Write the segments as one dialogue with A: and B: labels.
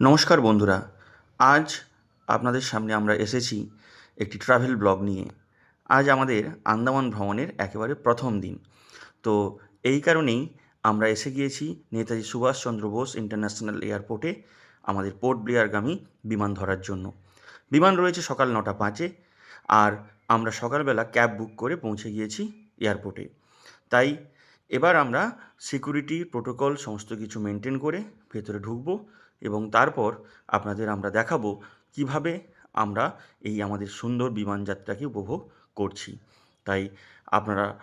A: নমস্কার বন্ধুরা, আজ আপনাদের সামনে আমরা এসেছি একটি ট্রাভেল ব্লগ নিয়ে। আজ আমাদের আন্দামান ভ্রমণের একেবারে প্রথম দিন। তো এই কারণেই আমরা এসে গিয়েছি নেতাজি সুভাষচন্দ্র বোস ইন্টারন্যাশনাল এয়ারপোর্টে আমাদের পোর্ট ব্লেয়ারগামী বিমান ধরার জন্য। বিমান রয়েছে সকাল নটা পাঁচে আর আমরা সকালবেলা ক্যাব বুক করে পৌঁছে গিয়েছি এয়ারপোর্টে তাই এবার আমরা সিকিউরিটি প্রোটোকল সমস্ত কিছু মেনটেন করে ভেতরে ঢুকবো এবং তারপর আপনাদের আমরা দেখাবো কীভাবে আমরা এই আমাদের সুন্দর বিমানযাত্রাকে উপভোগ করছি। তাই আপনারা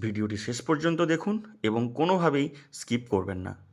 A: ভিডিওটি শেষ পর্যন্ত দেখুন এবং কোনোভাবেই স্কিপ করবেন না।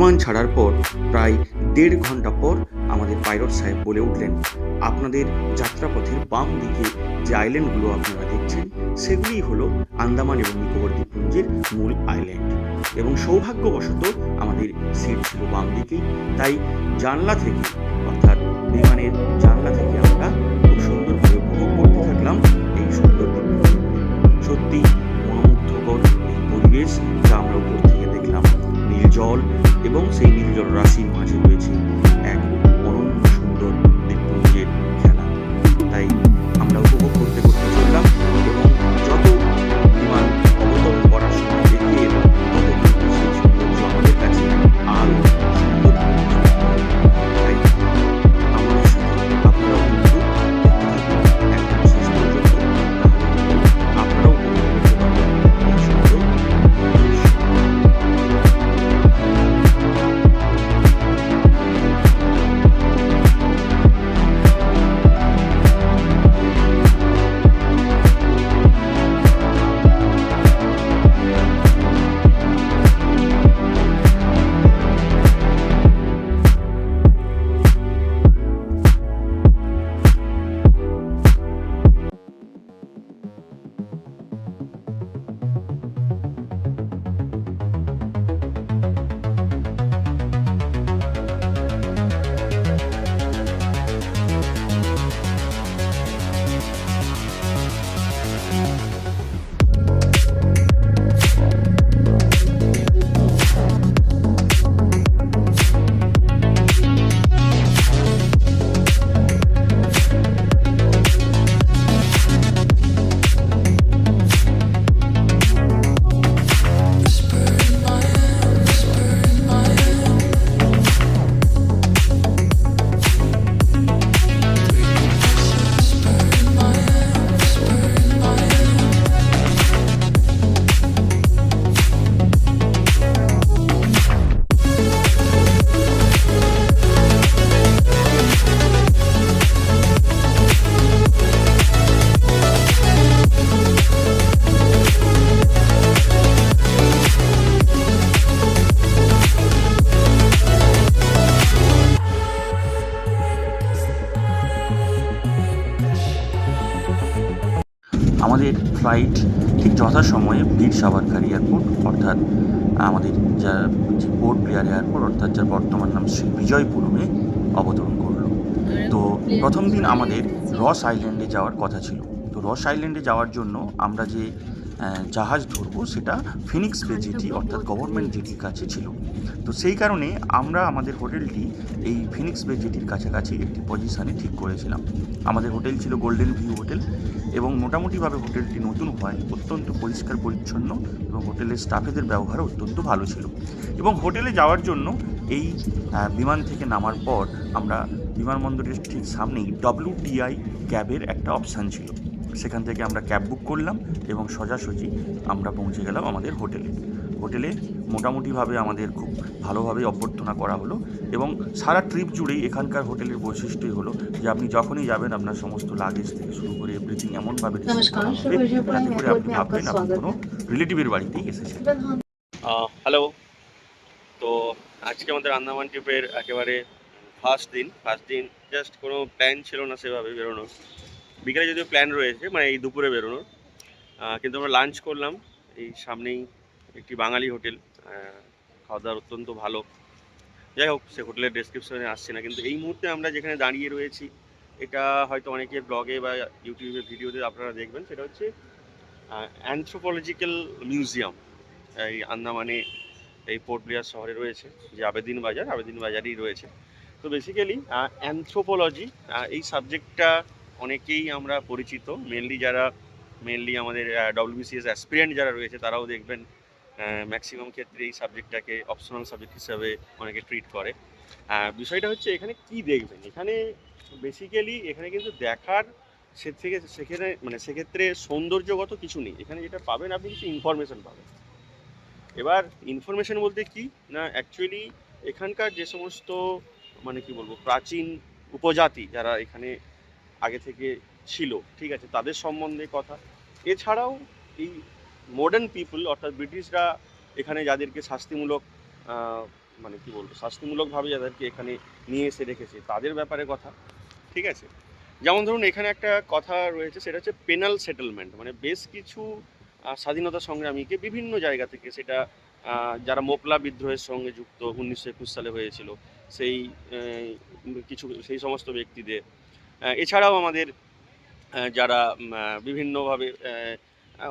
A: বিমান ছাড়ার পর প্রায় দেড় ঘণ্টা পর আমাদের পাইলট সাহেব বলে উঠলেন, আপনাদের যাত্রাপথের বাম দিকে যে আইল্যান্ডগুলো আপনারা দেখছেন সেগুলিই হলো আন্দামান এবং নিকোবর দ্বীপপুঞ্জের মূল আইল্যান্ড এবং সৌভাগ্যবশত আমাদের সিট ছিল বাম দিকেই তাই জানলা থেকে, অর্থাৎ বিমানের জানলা থেকে আমরা খুব সুন্দরভাবে উপভোগ করতে থাকলাম এই সুন্দর সত্যি মনোমুগ্ধকর এই পরিবেশ যা আমরা উপর থেকে দেখলাম। নীল জল এবং সেই নীল জল রাশির সাভারকার এয়ারপোর্ট অর্থাৎ আমাদের যা যে পোর্ট ব্লেয়ার এয়ারপোর্ট অর্থাৎ যার বর্তমান নাম শ্রী বিজয়পুরমে অবতরণ করল। তো প্রথম দিন আমাদের রস আইল্যান্ডে যাওয়ার কথা ছিল। তো রস আইল্যান্ডে যাওয়ার জন্য আমরা যে জাহাজ ধরবো সেটা ফিনিক্স বে জেটি অর্থাৎ গভর্নমেন্ট জেটির কাছে ছিল। তো সেই কারণে আমরা আমাদের হোটেলটি এই ফিনিক্স বে জেটির কাছাকাছি একটি পজিশানে ঠিক করেছিলাম। আমাদের হোটেল ছিল গোল্ডেন ভিউ হোটেল এবং মোটামুটিভাবে হোটেলটি নতুন হয় অত্যন্ত পরিষ্কার পরিচ্ছন্ন এবং হোটেলের স্টাফেদের ব্যবহার অত্যন্ত ভালো ছিল। এবং হোটেলে যাওয়ার জন্য এই বিমান থেকে নামার পর আমরা বিমানবন্দরের ঠিক সামনেই ডব্লিউটিআই ক্যাবের একটা অপশান ছিল। সেখান থেকে আমরা ক্যাব বুক করলাম এবং সোজাসুজি আমরা পৌঁছে গেলাম আমাদের হোটেলে। হোটেলে মোটামুটিভাবে আমাদের খুব ভালোভাবে অভ্যর্থনা করা হলো এবং সারা ট্রিপ জুড়েই এখানকার হোটেলের বৈশিষ্ট্যই হলো যে আপনি যখনই যাবেন আপনার সমস্ত লাগেজ থেকে শুরু করে এভরিথিং এমনভাবে করে আপনি ভাববেন আপনি কোনো রিলেটিভের বাড়িতেই এসেছেন।
B: হ্যালো তো আজকে আমাদের আন্দামান ট্রিপের একেবারে ফার্স্ট দিন। ফার্স্ট দিন জাস্ট কোনো প্ল্যান ছিল না সেভাবে বেরোনোর। বিকেলে যদিও প্ল্যান রয়েছে মানে এই দুপুরে বেরোনোর কিন্তু আমরা লাঞ্চ করলাম এই সামনেই একটি বাঙালি হোটেল খাওয়া দাওয়ার অত্যন্ত ভালো। যাই হোক, সে হোটেলের ডেসক্রিপশনে আসছে না, কিন্তু এই মুহূর্তে আমরা যেখানে দাঁড়িয়ে রয়েছি, এটা হয়তো অনেকের ব্লগে বা ইউটিউবে ভিডিওতে আপনারা দেখবেন, সেটা হচ্ছে অ্যানথ্রোপোলজিক্যাল মিউজিয়াম এই আন্দামানে এই পোর্ট ব্লিয়ার শহরে রয়েছে, যে আবেদিন বাজার, আবেদিন বাজারই রয়েছে। তো বেসিক্যালি অ্যানথ্রোপোলজি এই সাবজেক্টটা অনেকেই আমরা পরিচিত মেনলি যারা মেনলি আমাদের ডব্লিউবিসিএস অ্যাসপিরিয়েন্ট যারা রয়েছে, তারাও দেখবেন ম্যাক্সিমাম ক্ষেত্রে এই সাবজেক্টটাকে অপশনাল সাবজেক্ট হিসাবে অনেকে ট্রিট করে। বিষয়টা হচ্ছে, এখানে কি দেখবেন? এখানে বেসিক্যালি এখানে কিন্তু দেখার সে থেকে, সেখানে মানে সেক্ষেত্রে সৌন্দর্যগত কিছু নেই। এখানে যেটা পাবেন, আপনি কিছু ইনফরমেশন পাবেন। এবার ইনফরমেশন বলতে কি? না অ্যাকচুয়ালি এখানকার যে সমস্ত মানে কি বলব, প্রাচীন উপজাতি যারা এখানে আগে থেকে ছিল, ঠিক আছে? তাদের সম্বন্ধে কথা। এছাড়াও এই মডার্ন পিপল অর্থাৎ ব্রিটিশরা এখানে যাদেরকে শাস্তিমূলক মানে কি বলব, শাস্তিমূলকভাবে যাদেরকে এখানে নিয়ে এসে রেখেছে, তাদের ব্যাপারে কথা, ঠিক আছে? যেমন ধরুন, এখানে একটা কথা রয়েছে, সেটা হচ্ছে পেনাল সেটেলমেন্ট মানে বেশ কিছু স্বাধীনতা সংগ্রামীকে বিভিন্ন জায়গা থেকে সেটা যারা মোপলা বিদ্রোহের সঙ্গে যুক্ত, উনিশশো একুশ সালে হয়েছিল, সেই কিছু, সেই সমস্ত ব্যক্তিদের এছাড়াও আমাদের যারা বিভিন্নভাবে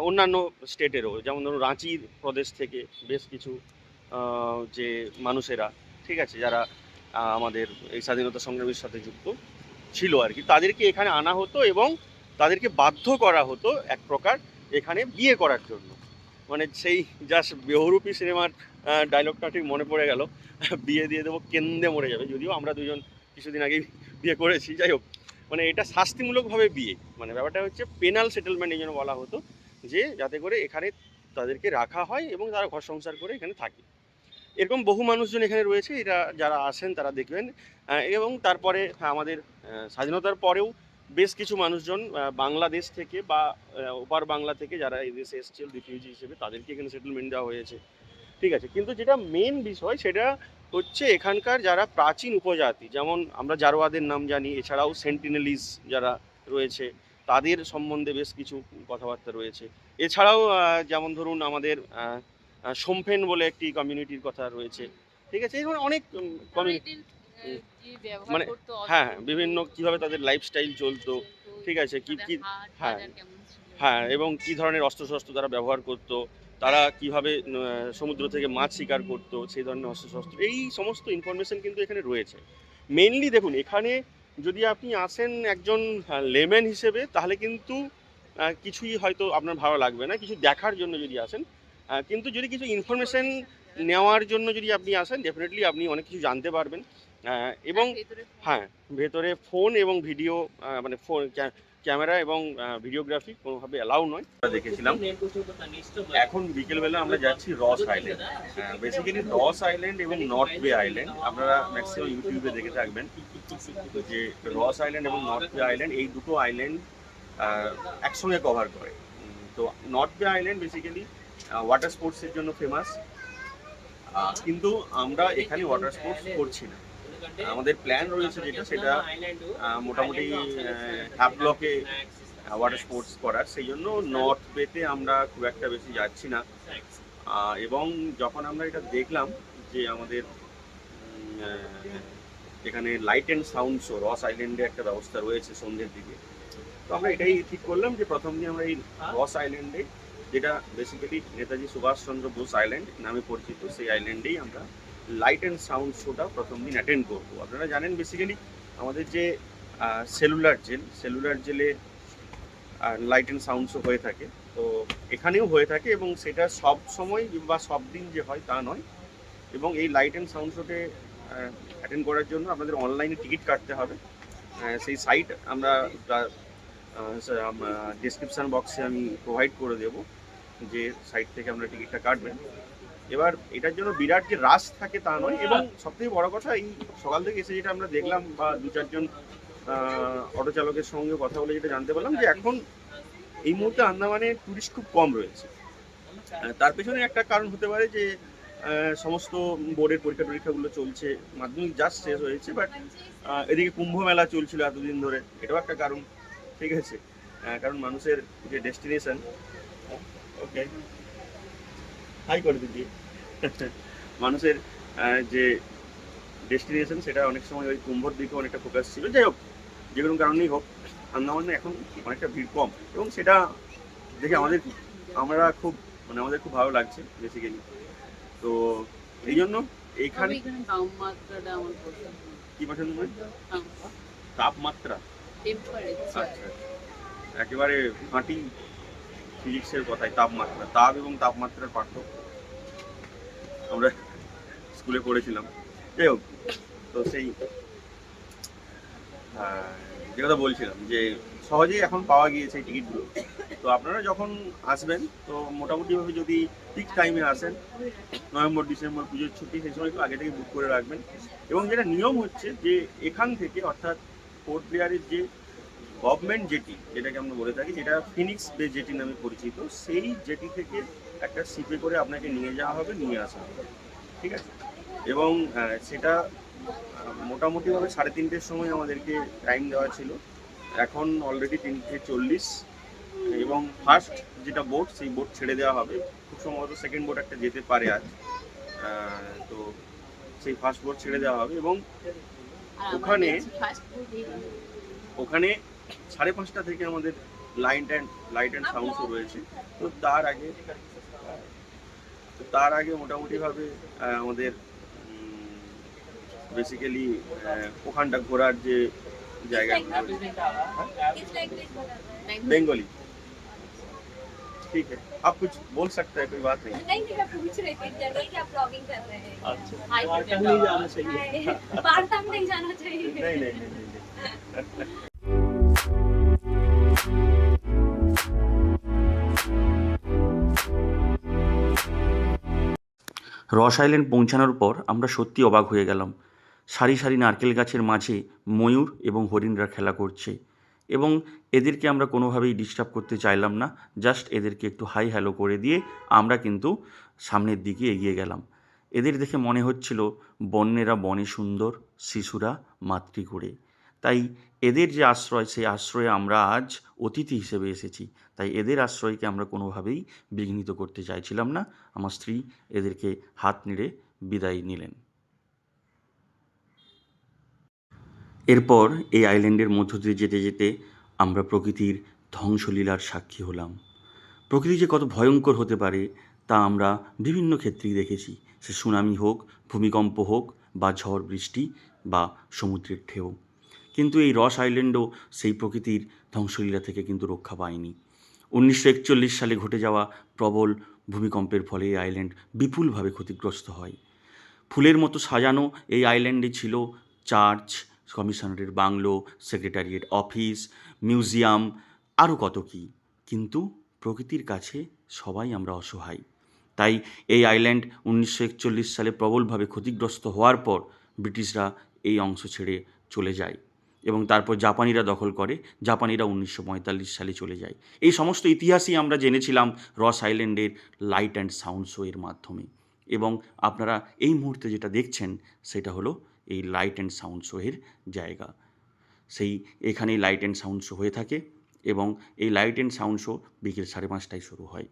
B: অন্যান্য স্টেটেরও যেমন ধরুন রাঁচির প্রদেশ থেকে বেশ কিছু যে মানুষেরা, ঠিক আছে, যারা আমাদের এই স্বাধীনতা সংগ্রামের সাথে যুক্ত ছিল আর কি, তাদেরকে এখানে আনা হতো এবং তাদেরকে বাধ্য করা হতো এক প্রকার এখানে বিয়ে করার জন্য। মানে সেই জাস্ট বেহরুপি সিনেমার ডায়লগটা ঠিক মনে পড়ে গেল। বিয়ে দিয়ে দেবো, কেন্দে মরে যাবে। যদিও আমরা দুজন কিছুদিন আগেই বিয়ে করেছি, যাই হোক। মানে এটা শাস্তিমূলকভাবে বিয়ে। মানে ব্যাপারটা হচ্ছে পেনাল সেটেলমেন্ট এই জন্য বলা হতো যে যাতে করে এখানে তাদেরকে রাখা হয় এবং তারা ঘর সংসার করে এখানে থাকে। এরকম বহু মানুষজন এখানে রয়েছে এটা যারা আসেন তারা দেখবেন। এবং তারপরে হ্যাঁ, আমাদের স্বাধীনতার পরেও বেশ কিছু মানুষজন বাংলাদেশ থেকে বা ওপার বাংলা থেকে যারা এই দেশে এসেছিল রিফিউজি হিসেবে তাদেরকে এখানে সেটেলমেন্ট দেওয়া হয়েছে। ঠিক আছে কিন্তু যেটা মেন বিষয় সেটা হচ্ছে এখানকার যারা প্রাচীন উপজাতি যেমন আমরা জারোয়াদের নাম জানি এছাড়াও সেন্টিনেলিস যারা রয়েছে তাদের সম্বন্ধে বেশ কিছু কথাবার্তা রয়েছে। এছাড়াও যেমন ধরুন আমাদের সোমফেন বলে একটি কমিউনিটির কথা রয়েছে। ঠিক আছে? এই ধরনের অনেক কমিউনিটি মানে, হ্যাঁ বিভিন্ন কীভাবে তাদের লাইফস্টাইল চলতো ঠিক আছে, কি- কি- হ্যাঁ, হ্যাঁ এবং কি ধরনের অস্ত্রশস্ত্র তারা ব্যবহার করতো তারা কীভাবে সমুদ্র থেকে মাছ শিকার করতো সেই ধরনের অস্ত্রশস্ত্র এই সমস্ত ইনফরমেশন কিন্তু এখানে রয়েছে। মেনলি দেখুন এখানে যদি আপনি আসেন একজন লেম্যান হিসেবে তাহলে কিন্তু কিছুই হয়তো আপনার ভালো লাগবে না। কিছু দেখার জন্য যদি আসেন কিন্তু যদি কিছু ইনফরমেশন নেওয়ার জন্য যদি আপনি আসেন ডেফিনেটলি আপনি অনেক কিছু জানতে পারবেন। এবং হ্যাঁ ভেতরে ফোন এবং ভিডিও মানে ফোন ক্যামেরা এবং ভিডিওগ্রাফি কোনোভাবে অ্যালাউ নয়। আমরা দেখেছিলাম, এখন বিকেলবেলা আমরা যাচ্ছি Ross Island. Basically Ross Island এবং নর্থ বে আইল্যান্ড। আপনারা ম্যাক্সিমাম ইউটিউবে দেখে থাকবেন যে রস আইল্যান্ড এবং নর্থ বে আইল্যান্ড এই দুটো আইল্যান্ড একসঙ্গে কভার করে। তো north Bay island basically water স্পোর্টসের জন্য ফেমাস কিন্তু আমরা এখানে ওয়াটার স্পোর্টস করছি না। আমাদের প্ল্যান রয়েছে যেটা সেটা মোটামুটি হ্যাপ ব্লকে ওয়াটার স্পোর্টস করার। সেই জন্য নর্থ বেতে আমরা খুব একটা বেশি যাচ্ছি না। এবং যখন আমরা এটা দেখলাম যে আমাদের এখানে লাইট অ্যান্ড সাউন্ড শো রস আইল্যান্ডে একটা ব্যবস্থা রয়েছে সন্ধ্যের দিকে। তো আমরা এটাই ঠিক করলাম যে প্রথম দিন আমরা এই রস আইল্যান্ডে যেটা বেসিক্যালি নেতাজি সুভাষচন্দ্র বোস আইল্যান্ড নামে পরিচিত সেই আইল্যান্ডেই আমরা লাইট অ্যান্ড সাউন্ড শোটা প্রথম দিন অ্যাটেন্ড করব। আপনারা জানেন বেসিক্যালি আমাদের যে সেলুলার জেল সেলুলার জেলে লাইট অ্যান্ড সাউন্ড শো হয়ে থাকে। তো এখানেও হয়ে থাকে এবং সেটা সব সময় বা সব দিন যে হয় তা নয়। এবং এই লাইট অ্যান্ড সাউন্ড শোতে অ্যাটেন্ড করার জন্য আপনাদের অনলাইনে টিকিট কাটতে হবে। সেই সাইট আমরা ডিসক্রিপশান বক্সে আমি প্রোভাইড করে দেব যে সাইট থেকে আপনারা টিকিটটা কাটবেন। এবার এটার জন্য বিরাট যে রাশ থাকে তা নয়, এবং সবথেকে বড় কথা এই সকাল থেকে এসে যেটা আমরা দেখলাম বা দু চারজন অটো চালকের সঙ্গে কথা বলে যেটা জানতে পারলাম যে এখন এই মুহূর্তে আন্দামানে টুরিস্ট খুব কম রয়েছে। তার পেছনে একটা কারণ হতে পারে যে সমস্ত বোর্ডের পরীক্ষা টরীক্ষাগুলো চলছে, মাধ্যমিক জাস্ট শেষ হয়েছে বাট এদিকে কুম্ভ মেলা চলছিল এতদিন ধরে, এটাও একটা কারণ, ঠিক আছে? কারণ মানুষের যে ডেস্টিনেশন ওকে হাই করে দিদি মানুষের যে ডেস্টিনেশন সেটা অনেক সময় ওই কুম্ভর দিকে অনেকটা ফোকাস ছিল। যাই হোক যে কোনো কারণেই হোক আন্দামানে এখন অনেকটা ভিড় কম এবং সেটা দেখে আমাদের আমরা খুব মানে আমাদের খুব ভালো লাগছে বেসিক্যালি তো এই জন্য এইখানে
C: এখানে
B: কি পছন্দ হয়
C: তাপমাত্রা।
B: তাপমাত্রা? আচ্ছা একেবারে খাঁটি ফিজিক্সের কথাই তাপমাত্রা। তাপ এবং তাপমাত্রার পার্থক্য। আমরা স্কুলে পড়েছিলাম। যাই হোক, তো সেই যে কথা বলছিলাম যে সহজেই এখন পাওয়া গিয়েছে এই টিকিটগুলো। তো আপনারা যখন আসবেন, তো মোটামুটিভাবে যদি ঠিক টাইমে আসেন, নভেম্বর, ডিসেম্বর, পুজোর ছুটি, সেই সময় একটু আগে থেকে বুক করে রাখবেন। এবং যেটা নিয়ম হচ্ছে যে এখান থেকে অর্থাৎ পোর্ট ব্লেয়ারের যে গভর্নমেন্ট জেটি যেটাকে আমরা বলে থাকি, যেটা ফিনিক্স বে জেটি নামে পরিচিত, সেই জেটি থেকে একটা শিপে করে আপনাকে নিয়ে যাওয়া হবে নিয়ে আসা হবে ঠিক আছে? এবং সেটা মোটামুটিভাবে সাড়ে তিনটের সময় আমাদেরকে টাইম দেওয়া ছিল। এখন অলরেডি তিনটে চল্লিশ। এবং ফার্স্ট যেটা বোট সেই বোট ছেড়ে দেওয়া হবে। খুব সম্ভবত সেকেন্ড বোট একটা যেতে পারে আজ। তো সেই ফার্স্ট বোট ছেড়ে দেওয়া হবে এবং ওখানে- ওখানে সাড়ে পাঁচটা থেকে আমাদের light and light and sound রয়েছে। তো তার আগে তো তার আগে মোটামুটিভাবে আহ, আমাদের বেসিক্যালি ওখানটা ঘোরার যে জায়গাগুলো রয়েছে बेंगोली ठीक है आप कुछ बोल सकते हैं कोई बात नहीं
D: नहीं नहीं मैं पूछ रही थी जनरल कि आप ब्लॉगिंग कर रहे हैं
B: अच्छा
C: हाय
B: नहीं जाना चाहिए
D: हाय। बाहर तक नहीं जाना चाहिए
B: नहीं नहीं नहीं
A: রস আইল্যান্ড পৌঁছানোর পর আমরা সত্যি অবাক হয়ে গেলাম। সারি সারি নারকেল গাছের মাঝে ময়ূর এবং হরিণরা খেলা করছে এবং এদেরকে আমরা কোনোভাবেই ডিস্টার্ব করতে চাইলাম না জাস্ট এদেরকে একটু হাই হ্যালো করে দিয়ে আমরা কিন্তু সামনের দিকে এগিয়ে গেলাম। এদের দেখে মনে হচ্ছিল বন্যেরা বনে সুন্দর, শিশুরা মাতৃ করে। তাই এদের যে আশ্রয়, সেই আশ্রয়ে আমরা আজ অতিথি হিসেবে এসেছি। তাই এদের আশ্রয়কে আমরা কোনোভাবেই বিঘ্নিত করতে চাইছিলাম না। আমার স্ত্রী এদেরকে হাত নেড়ে বিদায় নিলেন। এরপর এই আইল্যান্ডের মধ্য দিয়ে যেতে যেতে আমরা প্রকৃতির ধ্বংসলীলার সাক্ষী হলাম। প্রকৃতি যে কত ভয়ঙ্কর হতে পারে, তা আমরা বিভিন্ন ক্ষেত্রেই দেখেছি। সে সুনামি হোক, ভূমিকম্প হোক, বা ঝড়, বৃষ্টি, বা সমুদ্রের ঢেউ। কিন্তু এই রস আইল্যান্ডও সেই প্রকৃতির ধ্বংসলীলা থেকে কিন্তু রক্ষা পায়নি। উনিশশো একচল্লিশ সালে ঘটে যাওয়া প্রবল ভূমিকম্পের ফলে এই আইল্যান্ড বিপুলভাবে ক্ষতিগ্রস্ত হয়। ফুলের মতো সাজানো এই আইল্যান্ডে ছিল চার্চ, কমিশনারের বাংলো, সেক্রেটারিয়েট অফিস, মিউজিয়াম, আরও কত কী। কিন্তু প্রকৃতির কাছে সবাই আমরা অসহায়। তাই এই আইল্যান্ড উনিশশো একচল্লিশ সালে প্রবলভাবে ক্ষতিগ্রস্ত হওয়ার পর ব্রিটিশরা এই অংশ ছেড়ে চলে যায়। এবং তারপর জাপানিরা দখল করে। জাপানিরা উনিশশো পঁয়তাল্লিশ সালে চলে যায়। এই সমস্ত ইতিহাসই আমরা জেনেছিলাম রস আইল্যান্ডের লাইট অ্যান্ড সাউন্ড শো এর মাধ্যমে। এবং আপনারা এই মুহূর্তে যেটা দেখছেন, সেটা হলো এই লাইট অ্যান্ড সাউন্ড শো এর জায়গা। সেই এখানেই লাইট অ্যান্ড সাউন্ড শো হয়ে থাকে এবং এই লাইট অ্যান্ড সাউন্ড শো বিকেল সাড়ে পাঁচটায় শুরু হয়।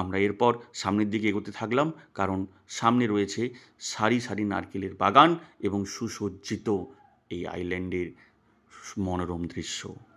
A: আমরা এরপর সামনের দিকে এগোতে থাকলাম, কারণ সামনে রয়েছে সারি সারি নারকেলের বাগান এবং সুসজ্জিত এই আইল্যান্ডের মনোরম দৃশ্য।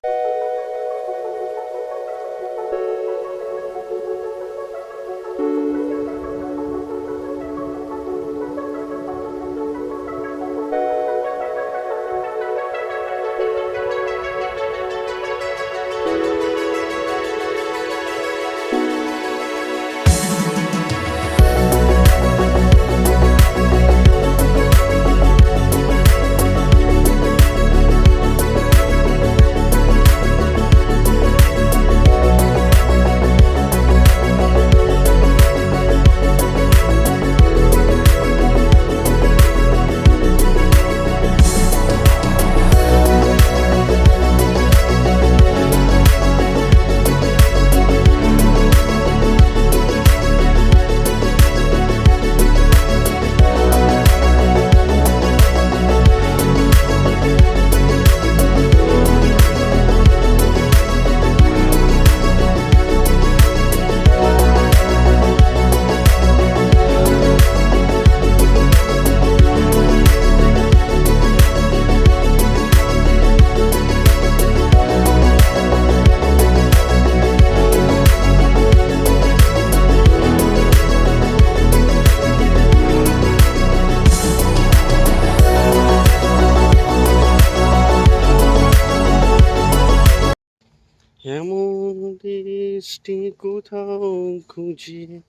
B: দেশটি কোথাও খুঁজে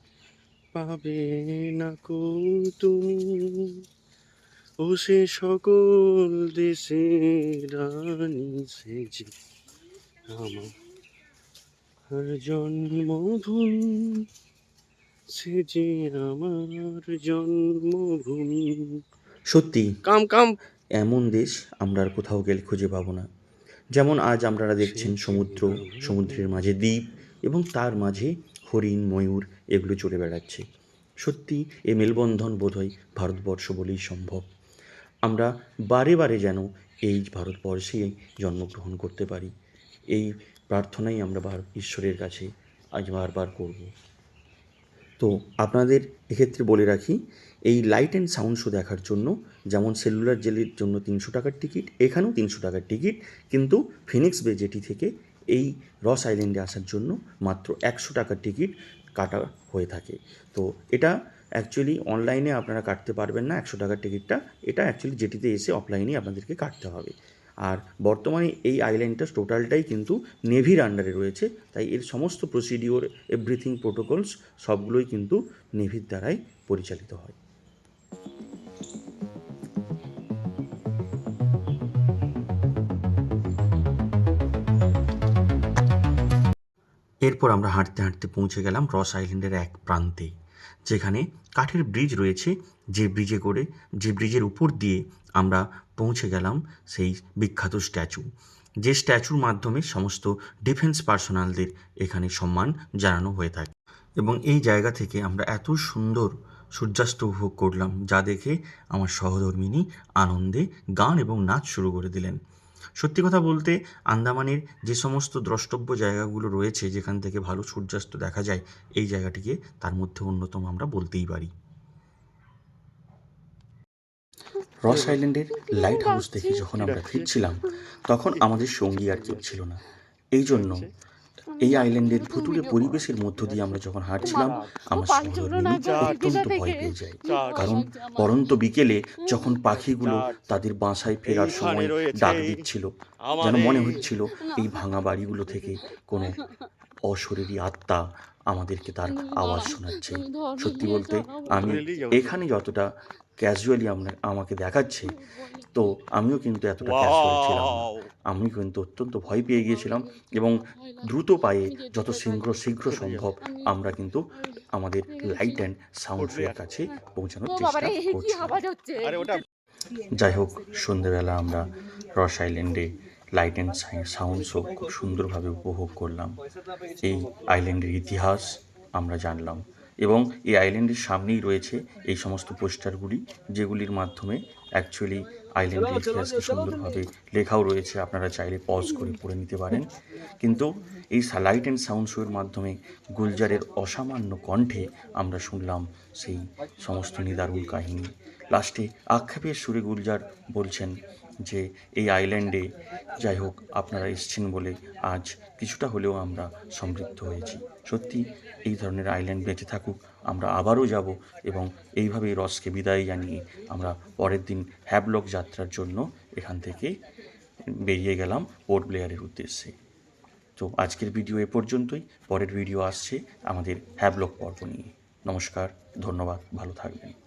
B: পাবে না কো তুমি ও সে সকল দেশের রানী সেজে আমার জন্মভূমি সে যে আমার জন্মভূমি।
A: সত্যি?
B: কাম কাম।
A: এমন দেশ আমরা আর কোথাও গেলে খুঁজে পাবো না। যেমন আজ আপনারা দেখছেন সমুদ্র সমুদ্রের মাঝে দ্বীপ এবং তার মাঝে হরিণ, ময়ূর এগুলো চলে বেড়াচ্ছে। সত্যি, এ মেলবন্ধন বোধহয় ভারতবর্ষ বলেই সম্ভব। আমরা বারে বারে যেন এই ভারতবর্ষে জন্মগ্রহণ করতে পারি। এই প্রার্থনাই আমরা বার- ঈশ্বরের কাছে আজ বারবার করব। তো আপনাদের এক্ষেত্রে বলে রাখি, এই লাইট অ্যান্ড সাউন্ড শো দেখার জন্য যেমন সেলুলার জেলের জন্য তিনশো টাকার টিকিট এখানেও তিনশো টাকার টিকিট কিন্তু ফিনিক্স বে জেটি থেকে এই রস আইল্যান্ডে আসার জন্য মাত্র একশো টাকার টিকিট কাটা হয়ে থাকে। তো এটা অ্যাকচুয়ালি অনলাইনে আপনারা কাটতে পারবেন না একশো টাকার টিকিটটা। এটা অ্যাকচুয়ালি জেটিতে এসে অফলাইনে আপনাদেরকে কাটতে হবে। আর বর্তমানে এই আইল্যান্ডটা টোটালটাই কিন্তু নেভির আন্ডারে রয়েছে। তাই এর সমস্ত প্রসিডিওর এভরিথিং প্রোটোকলস সবগুলোই কিন্তু নেভির দ্বারাই পরিচালিত হয়। এরপর আমরা হাঁটতে হাঁটতে পৌঁছে গেলাম রস আইল্যান্ডের এক প্রান্তে, যেখানে কাঠের ব্রিজ রয়েছে, যে ব্রিজে করে, যে ব্রিজের উপর দিয়ে আমরা পৌঁছে গেলাম সেই বিখ্যাত স্ট্যাচু। যে স্ট্যাচুর মাধ্যমে সমস্ত ডিফেন্স পার্সোনালদের এখানে সম্মান জানানো হয়ে থাকে। এবং এই জায়গা থেকে আমরা এত সুন্দর সূর্যাস্ত উপভোগ করলাম, যা দেখে আমার সহধর্মিনী আনন্দে গান এবং নাচ শুরু করে দিলেন। সত্যি কথা বলতে আন্দামানের যে সমস্ত দ্রষ্টব্য জায়গাগুলো রয়েছে যেখান থেকে ভালো সূর্যাস্ত দেখা যায়, এই জায়গাটিকে তার মধ্যে অন্যতম আমরা বলতেই পারি। রস আইল্যান্ডের লাইট হাউস দেখে যখন আমরা ফিরছিলাম, তখন আমাদের সঙ্গী আর কেউ ছিল না। এই জন্য এই আইল্যান্ডের ভুতুড়ে পরিবেশের মধ্য দিয়ে আমরা যখন হাঁটছিলাম আমার অত্যন্ত ভয় পেয়ে যায়। কারণ পরন্ত বিকেলে যখন পাখিগুলো তাদের বাসায় ফেরার সময় ডাক দিচ্ছিল যেন মনে হচ্ছিল এই ভাঙা বাড়িগুলো থেকে কোনো অশরীরী আত্মা আমাদেরকে তার আওয়াজ শোনাচ্ছে। সত্যি বলতে আমি এখানে যতটা ক্যাজুয়ালি আমরা আমাকে দেখাচ্ছে তো আমিও কিন্তু এতটা ক্যাজুয়াল ছিলাম আমি কিন্তু অত্যন্ত ভয় পেয়ে গিয়েছিলাম এবং দ্রুত পায়ে যত শীঘ্র শীঘ্র সম্ভব আমরা কিন্তু আমাদের লাইট অ্যান্ড সাউন্ড শোয়ের কাছে পৌঁছানোর চেষ্টা করছি। যাই হোক সন্ধেবেলা আমরা রস আইল্যান্ডে লাইট অ্যান্ড সাউন্ড শো খুব সুন্দরভাবে উপভোগ করলাম। এই আইল্যান্ডের ইতিহাস আমরা জানলাম। এবং এই আইল্যান্ডের সামনেই রয়েছে এই সমস্ত পোস্টারগুলি যেগুলির মাধ্যমে অ্যাকচুয়ালি আইল্যান্ডের ইতিহাসকে সুন্দরভাবে লেখাও রয়েছে আপনারা চাইলে পজ করে পড়ে নিতে পারেন। কিন্তু এই লাইট অ্যান্ড সাউন্ড শোয়ের মাধ্যমে গুলজারের অসামান্য কণ্ঠে আমরা শুনলাম সেই সমস্ত নিদারুণ কাহিনী। লাস্টে আক্ষেপের সুরে গুলজার বলছেন যে, এই আইল্যান্ডে যাই হোক, আপনারা এসছেন বলে আজ কিছুটা হলেও আমরা সমৃদ্ধ হয়েছি। সত্যি, এই ধরনের আইল্যান্ড বেঁচে থাকুক, আমরা আবারও যাব এবং এইভাবেই রসকে বিদায় জানিয়ে আমরা পরের দিন হ্যাবলক যাত্রার জন্য এখান থেকে বেরিয়ে গেলাম পোর্ট ব্লেয়ারের উদ্দেশ্যে। তো আজকের ভিডিও এ পর্যন্তই। পরের ভিডিও আসছে আমাদের হ্যাবলক পর্ব নিয়ে। নমস্কার ধন্যবাদ ভালো থাকবেন।